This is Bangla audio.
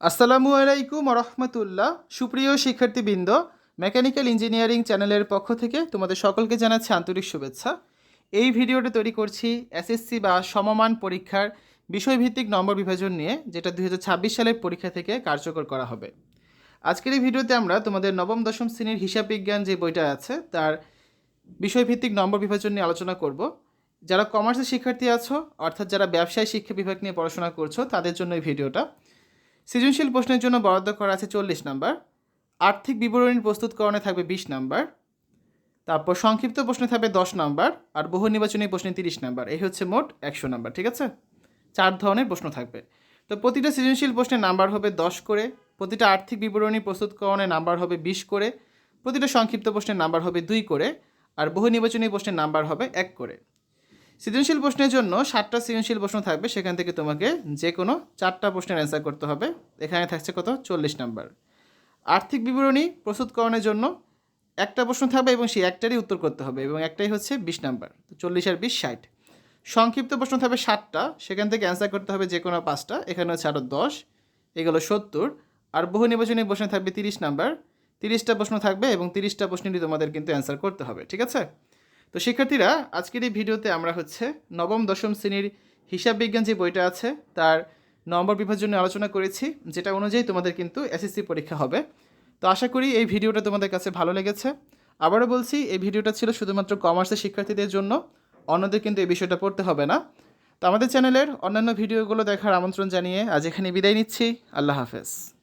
আসসালামু আলাইকুম রহমতুল্লাহ সুপ্রিয় শিক্ষার্থীবৃন্দ, মেকানিক্যাল ইঞ্জিনিয়ারিং চ্যানেলের পক্ষ থেকে তোমাদের সকলকে জানাচ্ছি আন্তরিক শুভেচ্ছা। এই ভিডিওটা তৈরি করছি এসএসসি বা সমমান পরীক্ষার বিষয়ভিত্তিক নম্বর বিভাজন নিয়ে, যেটা দু হাজার ছাব্বিশ সালের পরীক্ষা থেকে কার্যকর করা হবে। আজকের এই ভিডিওতে আমরা তোমাদের নবম, দশম শ্রেণির হিসাব বিজ্ঞান যে বইটা আছে, তার বিষয়ভিত্তিক নম্বর বিভাজন নিয়ে আলোচনা করব। যারা কমার্সের শিক্ষার্থী আছো, অর্থাৎ যারা ব্যবসায় শিক্ষা বিভাগ নিয়ে পড়াশোনা করছ, তাদের জন্য এই ভিডিওটা। সৃজনশীল প্রশ্নের জন্য বরাদ্দ করা আছে চল্লিশ নাম্বার। আর্থিক বিবরণী প্রস্তুতকরণে থাকবে বিশ নাম্বার। তারপর সংক্ষিপ্ত প্রশ্নে থাকবে দশ নাম্বার আর বহু নির্বাচনী প্রশ্নে তিরিশ নাম্বার। এই হচ্ছে মোট একশো নাম্বার, ঠিক আছে? চার ধরনের প্রশ্ন থাকবে। তো প্রতিটা সৃজনশীল প্রশ্নের নাম্বার হবে দশ করে, প্রতিটা আর্থিক বিবরণী প্রস্তুতকরণে নাম্বার হবে বিশ করে, প্রতিটা সংক্ষিপ্ত প্রশ্নের নাম্বার হবে দুই করে, আর বহু নির্বাচনী প্রশ্নের নাম্বার হবে এক করে। সৃজনশীল প্রশ্নের জন্য সাতটা সৃজনশীল প্রশ্ন থাকবে, সেখান থেকে তোমাকে যে কোনো চারটা প্রশ্নের অ্যান্সার করতে হবে। এখানে থাকছে কত? চল্লিশ নাম্বার। আর্থিক বিবরণী প্রস্তুতকরণের জন্য একটা প্রশ্ন থাকবে এবং সেই একটারই উত্তর করতে হবে এবং একটাই হচ্ছে বিশ নাম্বার। তো চল্লিশ আর বিশ, ষাট। সংক্ষিপ্ত প্রশ্ন থাকবে সাতটা, সেখান থেকে অ্যান্সার করতে হবে যে কোনো পাঁচটা। এখানে হচ্ছে আরও দশ, এগুলো সত্তর। আর বহু নির্বাচনী প্রশ্নে থাকবে তিরিশ নাম্বার। তিরিশটা প্রশ্ন থাকবে এবং তিরিশটা প্রশ্নেরই তোমাদের কিন্তু অ্যান্সার করতে হবে, ঠিক আছে? তো শিক্ষার্থীরা, আজকের এই ভিডিওতে আমরা হচ্ছে নবম, দশম শ্রেণির হিসাব বিজ্ঞান যে বইটা আছে, তার নম্বর বিভাজন নিয়ে আলোচনা করেছি, যেটা অনুযায়ী তোমাদের কিন্তু এসএসসি পরীক্ষা হবে। তো আশা করি এই ভিডিওটা তোমাদের কাছে ভালো লেগেছে। আবারও বলছি, এই ভিডিওটা ছিল শুধুমাত্র কমার্সের শিক্ষার্থীদের জন্য, অন্যদের কিন্তু এই বিষয়টা পড়তে হবে না। তো আমাদের চ্যানেলের অন্যান্য ভিডিওগুলো দেখার আমন্ত্রণ জানিয়ে আজ এখানে বিদায় নিচ্ছি। আল্লাহ হাফেজ।